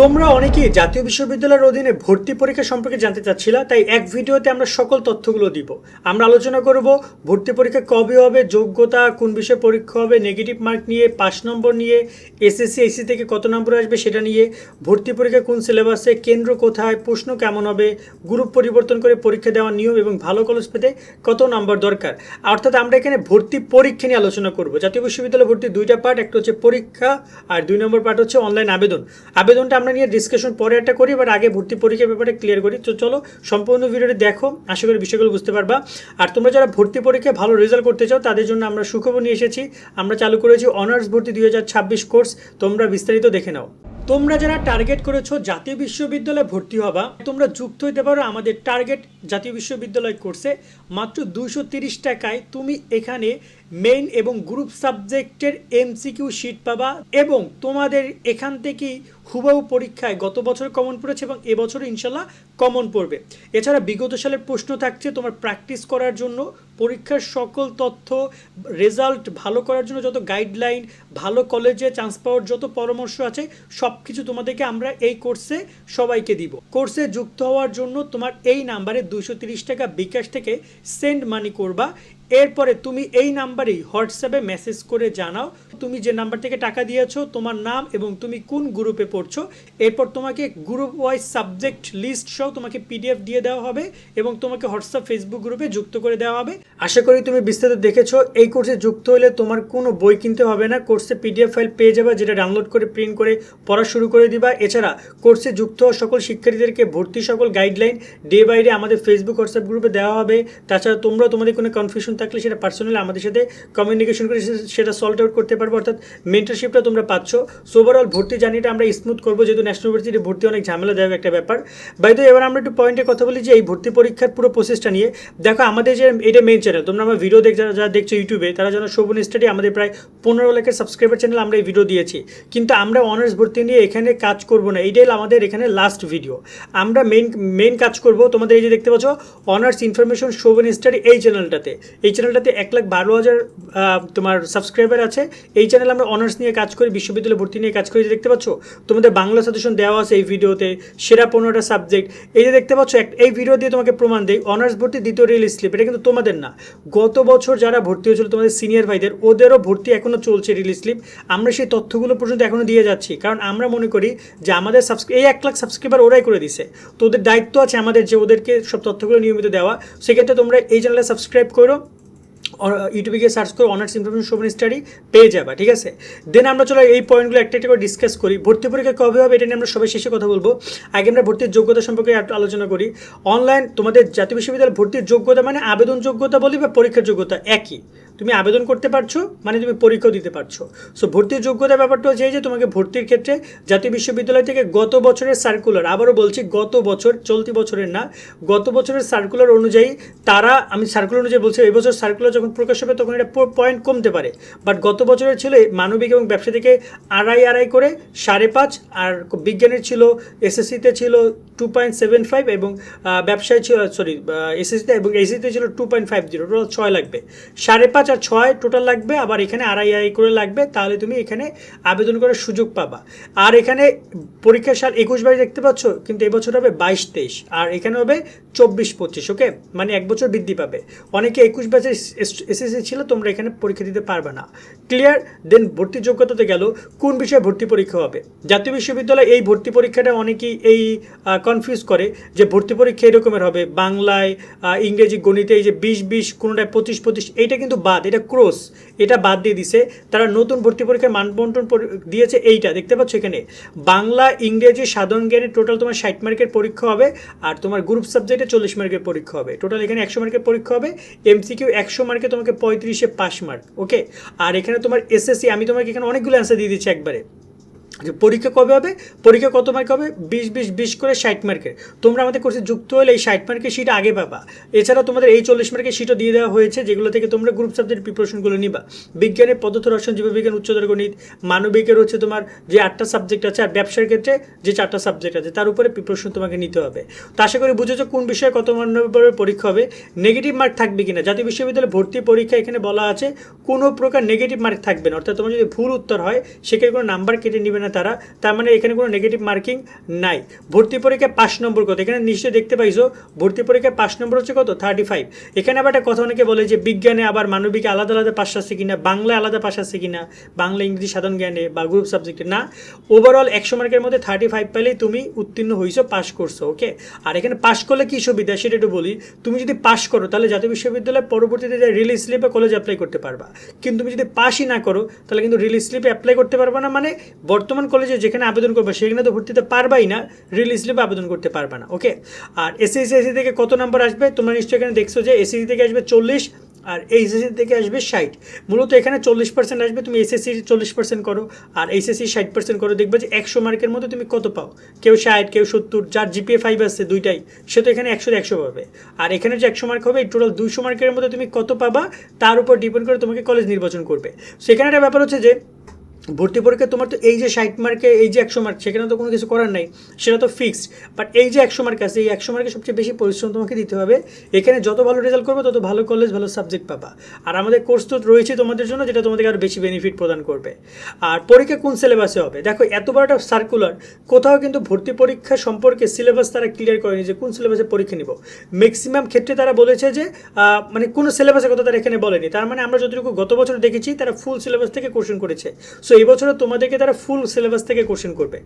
তোমরা অনেকেই জাতীয় বিশ্ববিদ্যালয়ের অধীনে ভর্তি পরীক্ষা সম্পর্কে জানতে চাচ্ছিলা, তাই এক ভিডিওতে আমরা সকল তথ্যগুলো দিব। আমরা আলোচনা করব ভর্তি পরীক্ষা কবে হবে, যোগ্যতা, কোন বিষয়ে পরীক্ষা হবে নেগেটিভ মার্ক নিয়ে, পাঁচ নম্বর নিয়ে এসএসসি এসি থেকে কত নম্বর আসবে সেটা নিয়ে, ভর্তি পরীক্ষা কোন সিলেবাসে কেন্দ্র কোথায়, প্রশ্ন কেমন হবে গ্রুপ পরিবর্তন করে পরীক্ষা দেওয়ার নিয়ম এবং ভালো কলেজ পেতে কত নম্বর দরকার। অর্থাৎ আমরা এখানে ভর্তি পরীক্ষা নিয়ে আলোচনা করব। জাতীয় বিশ্ববিদ্যালয় ভর্তি দুইটা পার্ট একটা হচ্ছে পরীক্ষা আর দুই নম্বর পার্ট হচ্ছে অনলাইন আবেদন। আবেদনটা আমরা নিয়ে ডিসকাশন পরে একটা করি বাট আগে ভর্তি পরীক্ষার ব্যাপারে ক্লিয়ার করি। তো চলো, সম্পূর্ণ ভিডিওটি দেখো, আশা করি বিষয়গুলো বুঝতে পারবা। আর তোমরা যারা ভর্তি পরীক্ষায় ভালো রেজাল্ট করতে চাও, তাদের জন্য আমরা সুখবর নিয়ে এসেছি। আমরা চালু করেছি অনার্স ভর্তি দুই হাজার ছাব্বিশ কোর্স তোমরা বিস্তারিত দেখে নাও। তোমরা যারা টার্গেট করেছ জাতীয় বিশ্ববিদ্যালয়ে ভর্তি হবা, তোমরা যুক্ত হইতে পারো আমাদের টার্গেট জাতীয় বিশ্ববিদ্যালয় কোর্সে মাত্র তিরিশ টাকায় তুমি এখানে মেইন এবং গ্রুপ সাবজেক্টের এমসিকিউ শিট পাবা এবং তোমাদের এখান থেকেই হুবাহু পরীক্ষায় গত বছর কমন পড়েছে এবং এবছরও ইনশাল্লাহ কমন পড়বে। এছাড়া বিগত সালের প্রশ্ন থাকছে তোমার প্র্যাকটিস করার জন্য পরীক্ষার সকল তথ্য রেজাল্ট ভালো করার জন্য যত গাইডলাইন ভালো কলেজে চান্স পাওয়ার যত পরামর্শ আছে সব কিছু তোমাদেরকে আমরা এই কোর্সে সবাইকে দিব। কোর্সে যুক্ত হওয়ার জন্য তোমার এই নাম্বারে দুশো টাকা বিকাশ থেকে সেন্ড মানি করবা। এরপরে তুমি এই নাম্বারেই হোয়াটসঅ্যাপে মেসেজ করে জানাও, তুমি যে নাম্বার থেকে টাকা দিয়েছ, তোমার নাম এবং তুমি কোন গ্রুপে পড়ছো। এরপর তোমাকে গ্রুপ ওয়াইজ সাবজেক্ট লিস্ট সহ তোমাকে পিডিএফ দিয়ে দেওয়া হবে এবং তোমাকে হোয়াটসঅ্যাপ, ফেসবুক গ্রুপে যুক্ত করে দেওয়া হবে। আশা করি তুমি বিস্তারিত দেখেছ, এই কোর্সে যুক্ত হলে তোমার কোনো বই কিনতে হবে না। কোর্সে পিডিএফ ফাইল পেয়ে যাবে, যেটা ডাউনলোড করে, প্রিন্ট করে, পড়া শুরু করে দিবা। এছাড়া কোর্সে যুক্ত হওয়া সকল শিক্ষার্থীদেরকে ভর্তি সকল গাইডলাইন ডে বাই ডে আমাদের ফেসবুক, হোয়াটসঅ্যাপ গ্রুপে দেওয়া হবে। তাছাড়া তোমরা তোমাদের কোনো কনফিউশন থাকলে সেটা পার্সোনালি আমাদের সাথে কমিউনিকেশন করে সেটা সলভ আউট করতে পারব, অর্থাৎ মেন্টারশিপটা তোমরা পাচ্ছ। সো ওভারঅল ভর্তি জার্নিটা আমরা স্মুথ করব, যেহেতু ন্যাশনাল ইউনিভার্সিটি ভর্তি অনেক ঝামেলাদায়ক একটা ব্যাপার। বাইদ এবার আমরা একটু পয়েন্টে কথা বলি যে এই ভর্তি পরীক্ষার পুরো প্রসেসটা নিয়ে। দেখো, আমাদের যে এটা মেন চ্যানেল তোমরা আমার ভিডিও দেখ যারা যারা দেখছ ইউটিউবে তারা যেন শোভন স্টাডি আমাদের প্রায় পনেরো লাখের সাবস্ক্রাইবার চ্যানেল আমরা এই ভিডিও দিয়েছি। কিন্তু আমরা অনার্স ভর্তি নিয়ে এখানে কাজ করব না। এইটাই আমাদের এখানে লাস্ট ভিডিও আমরা মেন মেন কাজ করব। তোমাদের এই যে দেখতে পাচ্ছ অনার্স ইনফরমেশন শোভন স্টাডি এই চ্যানেলটাতে এই চ্যানেলটাতে এক লাখ বারো হাজার তোমার সাবস্ক্রাইবার আছে। এই চ্যানেল আমরা অনার্স নিয়ে কাজ করি, বিশ্ববিদ্যালয় ভর্তি নিয়ে কাজ করি দেখতে পাচ্ছ? তোমাদের বাংলা সাজেশন দেওয়া আছে এই ভিডিওতে সেরা পনেরোটা সাবজেক্ট এই যে দেখতে পাচ্ছ, এক- এই ভিডিও দিয়ে তোমাকে প্রমাণ দেয় অনার্স ভর্তি দ্বিতীয় রিল স্লিপ এটা কিন্তু তোমাদের না। গত বছর যারা ভর্তি হয়েছিল তোমাদের সিনিয়র ভাইদের, ওদেরও ভর্তি এখনও চলছে রিল স্লিপ আমরা সেই তথ্যগুলো পর্যন্ত এখনও দিয়ে যাচ্ছি, কারণ আমরা মনে করি যে আমাদের এই এক লাখ সাবস্ক্রাইবার ওরাই করে দিছে। তো ওদের দায়িত্ব আছে আমাদের যে ওদেরকে সব তথ্যগুলো নিয়মিত দেওয়া। সেক্ষেত্রে তোমরা এই চ্যানেলে সাবস্ক্রাইব করো। ইউটিউবে গিয়ে সার্চ করে অনার্স ইনফরমেশন শোভন স্টাডি পেয়ে যাবা, ঠিক আছে? দেন আমরা চলো এই পয়েন্টগুলো একটা একটা করে ডিসকাস করি। ভর্তি পরীক্ষা কবে হবে এটা নিয়ে আমরা সবাই শেষে কথা বলব। আগে আমরা ভর্তির যোগ্যতা সম্পর্কে আলোচনা করি। অনলাইন তোমাদের জাতীয় বিশ্ববিদ্যালয় ভর্তির যোগ্যতা মানে আবেদন যোগ্যতা বলি বা পরীক্ষার যোগ্যতা একই। তুমি আবেদন করতে পারছ মানে তুমি পরীক্ষাও দিতে পারছ। সো ভর্তির যোগ্যতা ব্যাপারটা হচ্ছে যে তোমাকে ভর্তির ক্ষেত্রে জাতীয় বিশ্ববিদ্যালয় থেকে গত বছরের সার্কুলার আবারও বলছি গত বছর, চলতি বছরের না, গত বছরের সার্কুলার অনুযায়ী তারা, আমি সার্কুলার অনুযায়ী বলছি, এই বছর সার্কুলার যখন প্রকাশ হবে তখন এটা পয়েন্ট কমতে পারে। বাট গত বছরের ছিল মানবিক এবং ব্যবসা থেকে আড়াই আড়াই করে সাড়ে পাঁচ, আর বিজ্ঞানের ছিল এসএসসিতে ছিল টু পয়েন্ট সেভেন ফাইভ এবং ব্যবসায় ছিল সরি এসএসসিতে এবং এসিতে ছিল two point five zero total ছয় লাগবে। সাড়ে পাঁচ আর ছয় টোটাল লাগবে, আবার এখানে আড়াই আড়াই করে লাগবে, তাহলে তুমি এখানে আবেদন করার সুযোগ পাবা। আর এখানে পরীক্ষার সাল একুশ বাইশ দেখতে পাচ্ছ, কিন্তু এবছর হবে বাইশ তেইশ, আর এখানে হবে চব্বিশ পঁচিশ ওকে মানে এক বছর বৃদ্ধি পাবে। অনেকে একুশ ব্যাচে এসএসসি ছিল, তোমরা এখানে পরীক্ষা দিতে পারবে না। ক্লিয়ার দেন ভর্তি যোগ্যতাতে গেল, কোন বিষয়ে ভর্তি পরীক্ষা হবে? জাতীয় বিশ্ববিদ্যালয়ে এই ভর্তি পরীক্ষাটা অনেকেই এই কনফিউজ করে যে ভর্তি পরীক্ষা এরকমের হবে। বাংলায় ইংরেজি, গণিতে এই যে বিশ বিশ, কোনোটায় পঁচিশ পঁচিশ, এইটা কিন্তু বাদ, এটা ক্রস এটা বাদ দিয়ে দিছে। তারা নতুন ভর্তি পরীক্ষার মানবন্টন দিয়েছে এইটা, দেখতে পাচ্ছ এখানে। বাংলা, ইংরেজি, সাধারণ জ্ঞানের টোটাল তোমার ষাট মার্কের পরীক্ষা হবে, আর তোমার গ্রুপ সাবজেক্টে চল্লিশ মার্কের পরীক্ষা হবে। টোটাল এখানে একশো মার্কের পরীক্ষা হবে এমসিকিউ একশো মার্কে তোমাকে পঁয়ত্রিশে পাস মার্ক ওকে আর এখানে তোমার এসএসসি আমি তোমাকে এখানে অনেকগুলো অ্যান্সার দিয়ে দিচ্ছি একবারে। যে পরীক্ষা কবে হবে? পরীক্ষা কত মার্ক হবে? বিশ বিশ বিশ করে ষাট মার্কের তোমরা আমাদের কোর্সে যুক্ত হলে এই ষাট মার্কের সিট আগে পাবা। এছাড়া তোমাদের এই চল্লিশ মার্কের সিটও দিয়ে দেওয়া হয়েছে, যেগুলো থেকে তোমরা গ্রুপ সাবজেক্ট প্রিপারেশনগুলো নিবা। বিজ্ঞানের পদার্থ, রসায়ন, জীববিজ্ঞান, উচ্চতর গণিত, মানবিকের হচ্ছে তোমার যে আটটা সাবজেক্ট আছে আর ব্যবসার ক্ষেত্রে যে চারটা সাবজেক্ট আছে, তার উপরে প্রিপারেশন তোমাকে নিতে হবে। তো আশা করি বুঝেছ কোন বিষয়ে কত নম্বরের পরীক্ষা হবে নেগেটিভ মার্ক থাকবে কিনা? জাতীয় বিশ্ববিদ্যালয়ে ভর্তি পরীক্ষা এখানে বলা আছে, কোনো প্রকার নেগেটিভ মার্ক থাকবে না। অর্থাৎ তোমার যদি ভুল উত্তর হয় সেক্ষেত্রে কোনো নাম্বার কেটে নেবে না। না তারা, তার মানে এখানে কোনো নেগেটিভ মার্কিং নাই। ভর্তি পরীক্ষায় পাঁচ নম্বর কত? এখানে নিশ্চয়ই দেখতে পাইছো, ভর্তি পরীক্ষায় পাঁচ নম্বর হচ্ছে কত? থার্টি ফাইভ এখানে আবার একটা কথা অনেকে বলে যে বিজ্ঞানে আবার মানবিকে আলাদা আলাদা পাশ আছে কিনা, বাংলায় আলাদা পাশ আছে কিনা, বাংলা, ইংরেজি সাধারণ জ্ঞানে বা গ্রুপ সাবজেক্টে না ওভারঅল একশো মার্কের মধ্যে থার্টি ফাইভ পেলেই তুমি উত্তীর্ণ হয়েছো পাস করছ ওকে আর এখানে পাস করলে কী সুবিধা? সেটা একটু বলি, তুমি যদি পাস করো, তাহলে জাতীয় বিশ্ববিদ্যালয় পরবর্তীতে যে রিলিজ স্লিপে কলেজে অ্যাপ্লাই করতে পারবা। কিন্তু তুমি যদি পাসই না করো, তাহলে কিন্তু রিলিজ স্লিপে অ্যাপ্লাই করতে পারবা না মানে বর্তমান কলেজে যেখানে আবেদন করবে, সেখানে তো ভর্তিতে পারবাই না রিলিজ স্লিপে আবেদন করতে পারবা না ওকে আর এসএসসি এসি থেকে কত নাম্বার আসবে? তোমরা নিশ্চয়ই এখানে দেখছ যে এসএসসি থেকে আসবে চল্লিশ, আর এইচএসসি থেকে আসবে ষাট। মূলত এখানে চল্লিশ পার্সেন্ট আসবে, তুমি এসএসসি চল্লিশ পার্সেন্ট করো, আর এইচএসসি ষাট পার্সেন্ট করো, দেখবে যে একশো মার্কের মধ্যে তুমি কত পাও? কেউ ষাট, কেউ সত্তর, যার জিপিএ ফাইভ আসছে দুইটাই, সে তো এখানে একশো একশো পাবে। আর এখানে যে একশো মার্ক হবে, এই টোটাল দুইশো মার্কের মধ্যে তুমি কত পাবা? তার উপর ডিপেন্ড করে তোমাকে কলেজ নির্বাচন করবে। সেখানে একটা ব্যাপার হচ্ছে যে ভর্তি পরীক্ষা তোমার তো এই যে ষাট মার্কে এই যে একশো মার্ক সেখানে তো কোনো কিছু করার নাই, সেটা তো ফিক্সড বাট এই যে একশো মার্ক আছে, এই একশো মার্কে সবচেয়ে বেশি পরিশ্রম তোমাকে দিতে হবে। এখানে যত ভালো রেজাল্ট করবে, তত ভালো কলেজ ভালো সাবজেক্ট পাবা। আর আমাদের কোর্স তো রয়েছে তোমাদের জন্য, যেটা তোমাদেরকে আরও বেশি বেনিফিট প্রদান করবে। আর পরীক্ষা কোন সিলেবাসে হবে? দেখো, এত বড় একটা সার্কুলার কোথাও কিন্তু ভর্তি পরীক্ষা সম্পর্কে সিলেবাস তারা ক্লিয়ার করেনি যে কোন সিলেবাসে পরীক্ষা নিব। ম্যাক্সিমাম ক্ষেত্রে তারা বলেছে যে মানে কোনো সিলেবাসের কথা তারা এখানে বলেনি। তার মানে আমরা যতটুকু গত বছর দেখেছি, তারা ফুল সিলেবাস থেকে কোশ্চেন করেছে। সো এই বছরও তোমাদেরকে তারা ফুল সিলেবাস থেকে কোশ্চেন করবে।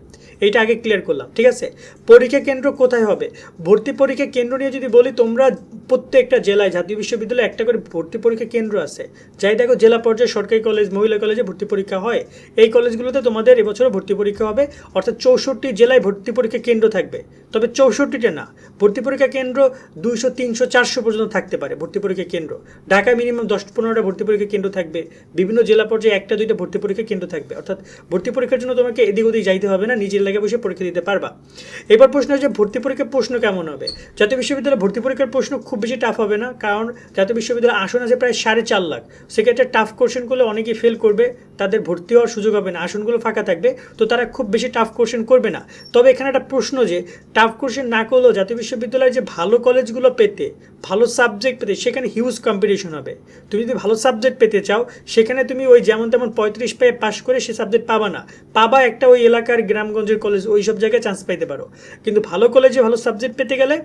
এইটা আগে ক্লিয়ার করলাম, ঠিক আছে? পরীক্ষা কেন্দ্র কোথায় হবে? ভর্তি পরীক্ষা কেন্দ্র নিয়ে যদি বলি, তোমরা প্রত্যেকটা জেলায়, জাতীয় বিশ্ববিদ্যালয়ে একটা করে ভর্তি পরীক্ষা কেন্দ্র আছে। যাই দেখো, জেলা পর্যায়ে সরকারি কলেজ, মহিলা কলেজে ভর্তি পরীক্ষা হয়। এই কলেজগুলোতে তোমাদের এবছরও ভর্তি পরীক্ষা হবে। অর্থাৎ চৌষট্টি জেলায় ভর্তি পরীক্ষা কেন্দ্র থাকবে। তবে চৌষট্টিটা না, ভর্তি পরীক্ষা কেন্দ্র দুইশো, তিনশো, চারশো পর্যন্ত থাকতে পারে ভর্তি পরীক্ষা কেন্দ্র। ঢাকায় মিনিমাম দশ, পনেরোটা ভর্তি পরীক্ষা কেন্দ্র থাকবে। বিভিন্ন জেলা পর্যায়ে একটা, দুইটা ভর্তি পরীক্ষা কেন্দ্র থাকবে। অর্থাৎ ভর্তি পরীক্ষার জন্য তোমাকে এদিক ওদিক যাইতে হবে না, নিজের লাগে বসে পরীক্ষা দিতে পারবা। এবার প্রশ্ন হচ্ছে, ভর্তি পরীক্ষার প্রশ্ন কেমন হবে? জাতীয় বিশ্ববিদ্যালয়ে ভর্তি পরীক্ষার প্রশ্ন খুব বেশি টাফ হবে না, কারণ জাতীয় বিশ্ববিদ্যালয়ে আসন আছে প্রায় সাড়ে চার লাখ। সেক্ষেত্রে টাফ কোশ্চেন করলে অনেকেই ফেল করবে, তাদের ভর্তি হওয়ার সুযোগ হবে না, আসনগুলো ফাঁকা থাকবে, তো তারা খুব বেশি টাফ কোশ্চেন করবে না। তবে এখানে একটা প্রশ্ন যে টাফ কোশ্চেন না করলেও জাতীয় বিশ্ববিদ্যালয়ে যে ভালো কলেজগুলো পেতে, ভালো সাবজেক্ট পেতে, সেখানে হিউজ কম্পিটিশন হবে। তুমি যদি ভালো সাবজেক্ট পেতে চাও, সেখানে তুমি ওই যেমন তেমন পঁয়ত্রিশ পেয়ে পাস করে সে সাবজেক্ট পাবা না। পাবা একটা ওই এলাকার গ্রামগঞ্জের কলেজ ওই সব জায়গায় চান্স পাইতে পারো। কিন্তু ভালো কলেজে ভালো সাবজেক্ট পেতে গেলে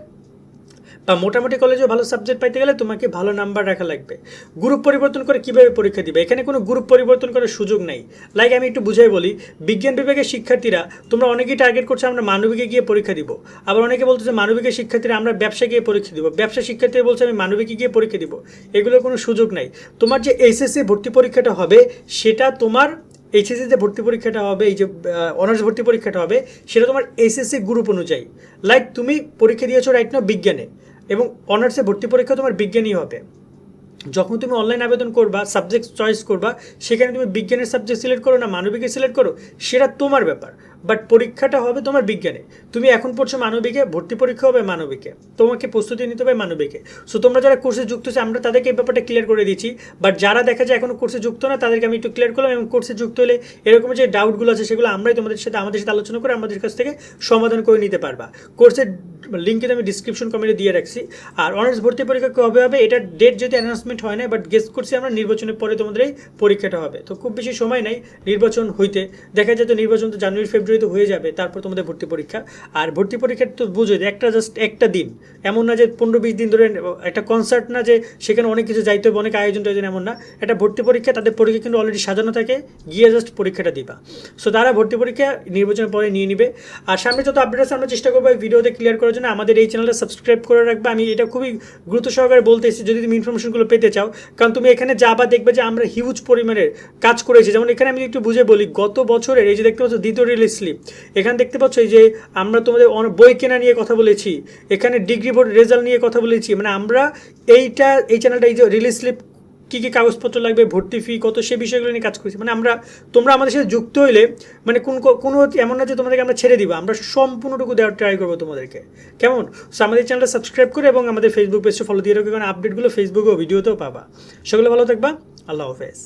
বা মোটামুটি কলেজে ভালো সাবজেক্ট পাইতে গেলে তোমাকে ভালো নাম্বার রাখা লাগবে। গ্রুপ পরিবর্তন করে কীভাবে পরীক্ষা দিবে? এখানে কোনো গ্রুপ পরিবর্তন করার সুযোগ নাই। লাইক আমি একটু বুঝাই বলি, বিজ্ঞান বিভাগের শিক্ষার্থীরা তোমরা অনেকেই টার্গেট করছ আমরা মানবিকে গিয়ে পরীক্ষা দিব। আবার অনেকে বলতেছে মানবিকের শিক্ষার্থীরা আমরা ব্যবসা গিয়ে পরীক্ষা দিব। ব্যবসা শিক্ষার্থীরা বলছে আমি মানবিকে গিয়ে পরীক্ষা দিব। এগুলোর কোনো সুযোগ নাই। তোমার যে এইচএসসি ভর্তি পরীক্ষাটা হবে, সেটা তোমার এইচএসসি যে ভর্তি পরীক্ষাটা হবে, এই যে অনার্স ভর্তি পরীক্ষাটা হবে, সেটা তোমার এসএসসি গ্রুপ অনুযায়ী। লাইক তুমি পরীক্ষা দিয়েছ রাইট না বিজ্ঞানে, এবং অনার্সে ভর্তি পরীক্ষা তোমার বিজ্ঞানই হবে। যখন তুমি অনলাইন আবেদন করবা সাবজেক্ট চয়েস করবা, সেখানে তুমি বিজ্ঞানের সাবজেক্ট সিলেক্ট করো না মানবিকে সিলেক্ট করো, সেটা তোমার ব্যাপার। বাট পরীক্ষাটা হবে তোমার বিজ্ঞানে। তুমি এখন পড়ছো মানবিকে, ভর্তি পরীক্ষা হবে মানবিকে। তোমাকে প্রস্তুতি নিতে হবে মানবিকে। সো তোমরা যারা কোর্সে যুক্ত হচ্ছে আমরা তাদেরকে এই ব্যাপারটা ক্লিয়ার করে দিচ্ছি বাট যারা দেখা যায় এখনও কোর্সে যুক্ত না, তাদেরকে আমি একটু ক্লিয়ার করলাম এবং কোর্সে যুক্ত হলে এরকম যে ডাউটগুলো আছে, সেগুলো আমরাই তোমাদের সাথে, আমাদের সাথে আলোচনা করে আমাদের কাছ থেকে সমাধান করে নিতে পারবা। কোর্সের লিঙ্কে আমি ডিসক্রিপশন কমেন্টে দিয়ে রাখছি। আর অনার্স ভর্তি পরীক্ষা কবে হবে, এটা ডেট যদি অ্যানাউন্সমেন্ট হয় না বাট গেস করছি আমরা নির্বাচনের পরে তোমাদের এই পরীক্ষাটা হবে। তো খুব বেশি সময় নাই, নির্বাচন হইতে। দেখা যায় তো নির্বাচন তো জানুয়ারি ফেব্রুয়ারিতে হয়ে যাবে, তারপর তোমাদের ভর্তি পরীক্ষা। আর ভর্তি পরীক্ষা তো বুঝো, যে একটা জাস্ট একটা দিন। এমন না যে পনেরো বিশ দিন ধরে একটা কনসার্ট না যে সেখানে অনেক কিছু যাইতে হবে, অনেক আয়োজন টায়োজন এমন না। একটা ভর্তি পরীক্ষা, তাদের পরীক্ষা কিন্তু অলরেডি সাজানো থাকে, গিয়ে জাস্ট পরীক্ষাটা দিবা। সো তারা ভর্তি পরীক্ষা নির্বাচনের পরে নিয়ে নিবে। আর সামনে যত আপডেট আছে আমরা চেষ্টা করব এই ভিডিওতে ক্লিয়ার করার জন্য। আমাদের এই চ্যানেলটা সাবস্ক্রাইব করে রাখবে। আমি এটা খুবই গুরুত্ব সহকারে বলতে এসেছি যদি তুমি ইনফরমেশনগুলো পেতে চাও। কারণ তুমি এখানে যাবা দেখবে যে আমরা হিউজ পরিমাণের কাজ করেছি। যেমন এখানে আমি একটু বুঝে বলি, গত বছরের এই যে দেখতে পাচ্ছ দ্বিতীয় রিলিজ স্লিপ এখানে দেখতে পাচ্ছ এই যে আমরা তোমাদের বই কেনা নিয়ে কথা বলেছি, এখানে ডিগ্রি বোর্ড রেজাল্ট নিয়ে কথা বলেছি মানে আমরা এইটা, এই চ্যানেলটা এই যে রিলিজ স্লিপ কী কী কাগজপত্র লাগবে, ভর্তি ফি কত, সে বিষয়গুলো নিয়ে কাজ করেছি। মানে আমরা, তোমরা আমাদের সাথে যুক্ত হইলে মানে কোন, কোনো এমন না যে তোমাদেরকে আমরা ছেড়ে দিব, আমরা সম্পূর্ণটুকু দেওয়ার ট্রাই করব তোমাদেরকে। কেমন? সো আমাদের চ্যানেলটা সাবস্ক্রাইব করে এবং আমাদের ফেসবুক পেজটা ফলো দিয়ে রাখবে কারণ আপডেটগুলো ফেসবুকে ভিডিওতেও পাবা। সেগুলো ভালো থাকবা, আল্লাহ হাফেজ।